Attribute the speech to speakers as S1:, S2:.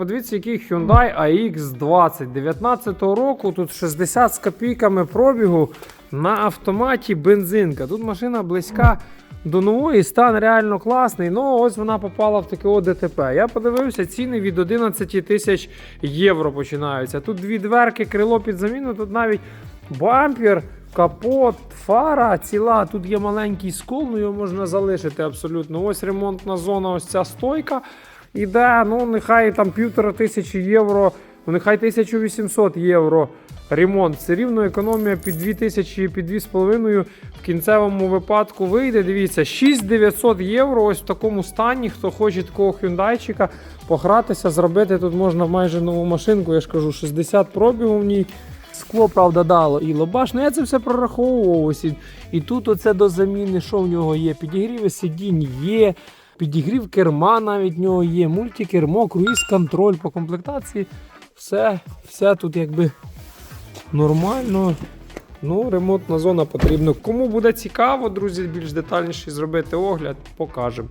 S1: подивіться, який Hyundai AX20 19 року. Тут 60 з копійками пробігу на автоматі бензинка. Тут машина близька до нової, стан реально класний. Ну ось вона попала в таке о ДТП. Я подивився, ціни від 11 тисяч євро починаються. Тут дві дверки, крило під заміну, тут навіть бампер. Капот, фара ціла, тут є маленький скол, ну його можна залишити абсолютно. Ось ремонтна зона, ось ця стойка. Іде, ну нехай там півтора тисячі євро, ну нехай 1800 євро ремонт. Все рівно економія під 2000, під 2,5 в кінцевому випадку вийде. Дивіться, 6900 євро. Ось в такому стані. Хто хоче такого хюндайчика погратися, зробити тут можна майже нову машинку. Я ж кажу, 60 пробігу в ній. Скло, правда, дало і лобаш. Ну я це все прораховував. Ось і, тут оце до заміни, що в нього є. Підігріви сидінь є, підігрів керма навіть в нього є, мультикермо, круїз контроль по комплектації. Все, все тут якби нормально. Ну, ремонтна зона потрібна. Кому буде цікаво, друзі, більш детальніше зробити огляд, покажемо.